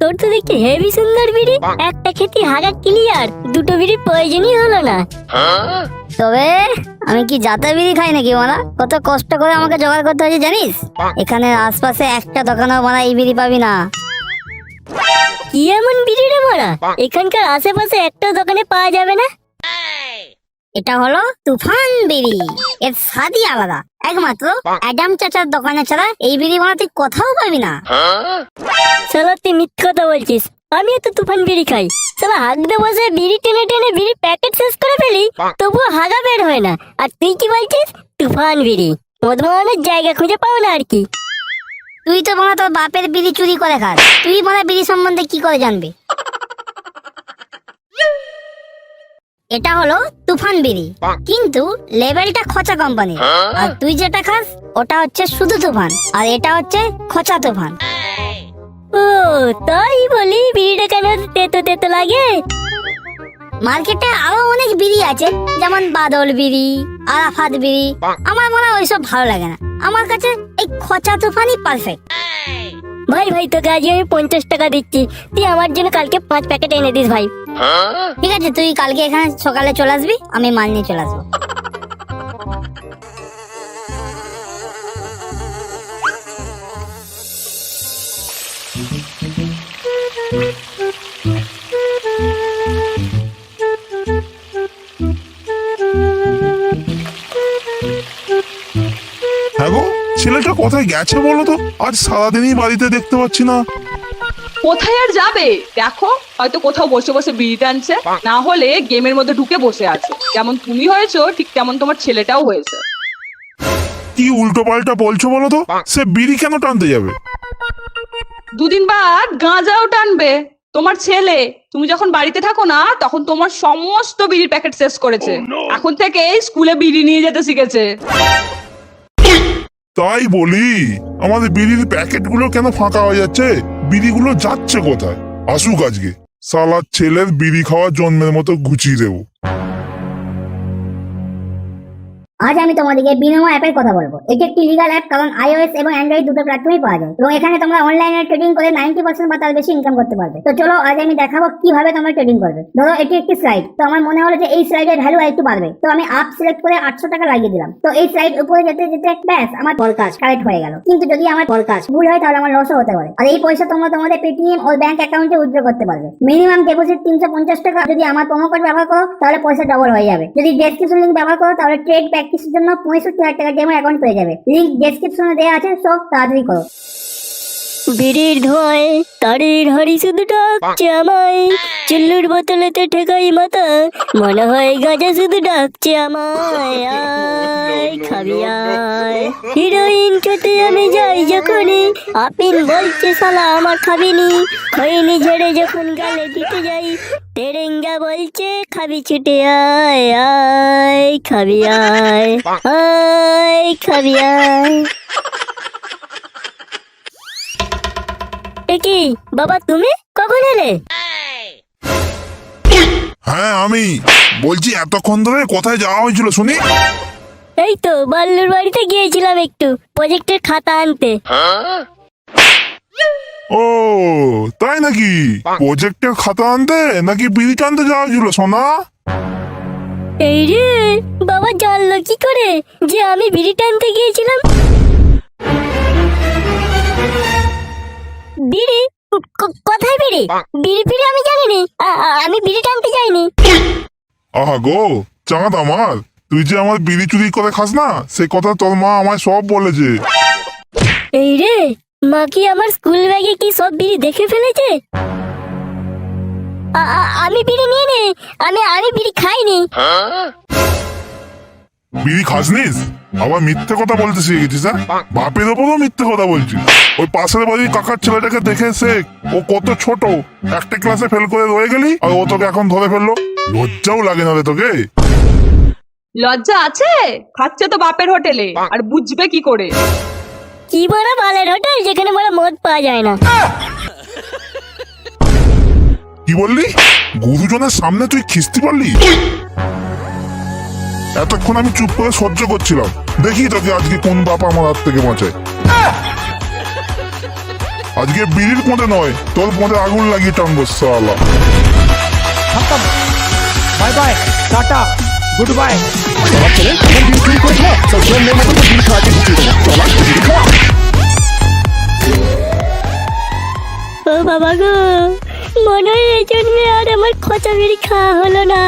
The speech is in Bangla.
তোর তো দেখছি হেভি সুন্দর বিড়ি। একটা খেতে হাগা ক্লিয়ার, দুটো বিড়ি প্রয়োজনই হলো না। তবে আমি কি জাতা বিড়ি খাই নাকি মারা কত কষ্ট করে আমাকে জোগাড় করতে হয়েছে, জানিস? এখানে আশপাশে একটা দোকানেও মারা এই বিড়ি পাবি না। কি এমন বিড়ি রে মারা এখানকার আশেপাশে একটা দোকানে পাওয়া যাবে না? এটা হলো তুফান বিড়ি। এর স্বাদই আলাদা। একমাত্র অ্যাডাম চাচার দোকানে ছাড়া এই বিড়ি মারা তুই কোথাও পাবি না। শালা তুই মিথ্যে কথা বলছিস। আমিও তো তুফান বিড়ি খাই। শালা হাগতে বসে বিড়ি টেনে টেনে বিড়ি প্যাকেট শেষ করে ফেলি তবুও হাগা বের হয় না। আর তুই কি বলছিস? তুফান বিড়ি। মদমানের জায়গা খুঁজে পাও না আর কি। তুই তো মারা তোর বাপের বিড়ি চুরি করে খাস। তুই মারা বিড়ি সম্বন্ধে কি করে জানবি? এটা হলো তুফান বিড়ি। কিন্তু লেভেলটা খচা কোম্পানির। আর তুই যেটা খাস ওটা হচ্ছে শুধু তুফান। আর এটা হচ্ছে খচা তুফান। ও তাই বলি বিড়িটা কেন তেতো তেতো লাগে? মার্কেটে আরও অনেক বিড়ি আছে যেমন বাদল বিড়ি আরাফাত বিড়ি। আমার মনে হয় ওইসব ভালো লাগে না। আমার কাছে এই খচা তুফানই পারফেক্ট ভাই ভাই, তোকে আজকে আমি পঞ্চাশ টাকা দিচ্ছি। তুই আমার জন্য কালকে পাঁচ প্যাকেট এনে দিস ভাই। ঠিক আছে, তুই কালকে এখানে সকালে চলে আসবি, আমি মাল নিয়ে চলে আসব। কোথায় গেছে বলো তো? আজ সারাদিনই বাড়িতে দেখতে পাচ্ছি না। কোথায় আর যাবে? দেখো হয়তো কোথাও বসে বসে বিড়ি টানছে না হলে গেমের মধ্যে ঢুকে বসে আছে। যেমন তুমি হয়েছো ঠিক তেমন তোমার ছেলেটাও হয়েছে। কি উল্টো পাল্টা বলছো বলো তো? সে বিড়ি কেন টানতে যাবে? দুদিন বাদ গাঁজাও টানবে। তোমার ছেলে তুমি যখন বাড়িতে থাকো না তখন তোমার সমস্ত বিড়ির প্যাকেট শেষ করেছে। এখন থেকে স্কুলে বিড়ি নিয়ে যেতে শিখেছে। তাই বলি, আমাদের বিড়ির প্যাকেটগুলো কেন ফাঁকা হয়ে যাচ্ছে? বিড়িগুলো যাচ্ছে কোথায়? আসুক আজকে। সালার ছেলের বিড়ি খাওয়ার জন্মের মতো গুছিয়ে দেবো। আজ আমি তোমাদেরকে বিনোমো অ্যাপের কথা বলব। এটি একটি লিগাল অ্যাপ কারণ আইওএস এবং অ্যান্ড্রয়েড দুটো প্ল্যাটফর্মই পাওয়া যায়। এবং এখানে তোমরা অনলাইনে ট্রেডিং করে নাইনটি পার্সেন্ট বা তার বেশি ইনকাম করতে পারবে। তো চলো, আজ আমি দেখাবো কীভাবে তোমরা ট্রেডিং করবে। ধরো, এটি একটি স্লাইড তো আমার মনে হলো যে এই স্লাইডের ভ্যালু একটু বাড়বে। তো আমি আপ সিলেক্ট করে আটশো টাকা লাগিয়ে দিলাম। তো এই স্লাইড উপরে যেতে যেতে ব্যাস, আমার ফরকাস্ট কারেক্ট হয়ে গেল। কিন্তু যদি আমার ফরকাস্ট ভুল হয়, তাহলে আমার লসও হতে পারে। আর এই পয়সা তোমরা তোমাদের পেটিএম ও ব্যাংক অ্যাকাউন্টে উইথড্র করতে পারবে। মিনিমাম ডিপোজিট তিনশো পঞ্চাশ টাকা। যদি আমার প্রোমো কোড ব্যবহার করো, তাহলে পয়সা ডবল হয়ে যাবে। যদি ডেসক্রিপশন লিঙ্ক ব্যবহার করো, তাহলে ট্রেড প্র্যাকটিসের জন্য? পঁয়ষট্টি হাজার টাকা ডেমো অ্যাকাউন্ট পেয়ে যাবে। লিঙ্ক ডেসক্রিপশনে দেওয়া আছে, সব তাড়াতাড়ি করো। বিড়ির ধোঁয়ায়, তারির হাড়ি শুধু ডাকছে আমায়। চুল্লুর বোতলেতে ঠেকাই মাথা, মনে হয় গাঁজা শুধু ডাকছে আমায়। খাবি আয়। হিরোইন খেতে আমি যাই যখনই। আপিন বলছে, সালা, আমার খাবিনি। খৈনি ঝেড়ে যখন গালে দিতে যাই। তেরেঙ্গা বলছে খাবি ছুটে আয় আয় খাবি আয় আয় খাবি আয়। কি বাবা তুমি কখন এলে? হ্যাঁ আমি। বলছি এতক্ষণ ধরে কোথায় যাওয়া হয়েছিল শুনি? এই তো বাল্লুর বাড়িতে গিয়েছিলাম একটু প্রজেক্টের খাতা আনতে। ও তাই নাকি? প্রজেক্টের খাতা আনতে নাকি বিড়ি টানতে যাওয়া হয়েছিল সোনা? এই রে বাবা জানলো কি করে যে আমি বিড়ি টানতে গিয়েছিলাম? বিড়ি? কোথায় বিড়ি? বিড়ি ফিড়ি আমি জানিনি। আমি বিড়ি টানতে যাইনি। আহা গো চাঁদ আমার তুই যে আমার বিড়ি চুরি করে খাস না সে কথা তোর মা আমায় সব বলেছে। এই রে মা কি আমার স্কুল ব্যাগে কি সব বিড়ি দেখে ফেলেছে? আমি বিড়ি নিয়ে নে। আমি আমি বিড়ি খাইনি। বিড়ি খাসনিস? আবার মিথ্যে কথা বলতে শিখেছিস হ্যাঁ বাপের ওপরও মিথ্যে কথা বলছিস। ওই পাশের বাড়ির কাকার ছেলেটাকে দেখে শেখ ও কত ছোট একটা ক্লাসে ফেল করে রয়ে গেলি আর ও তোকে এখন ধরে ফেলল। লজ্জাও লাগে না রে তোকে। লজ্জা আছে? খাচ্ছে তো বাপের হোটেলে আর বুঝবে কি করে? কি বড় বালের হোটেল যেখানে বড় মদ পাওয়া যায় না? কি বললি? গুরুজনের সামনে তুই খিস্তি পারলি এতক্ষণ আমি চুপ করে সহ্য করছিলাম। দেখি তোকে আজকে কোন বাপ আমার হাত থেকে বাঁচায়। আজকে বিড়ির পথে নয় তোর পথে আগুন লাগিয়ে টানবো সালা bye bye tata. Goodbye বাবা গো, মনে হয় এই জন্য আর আমার খচা বিড়ি খাওয়া হলো না।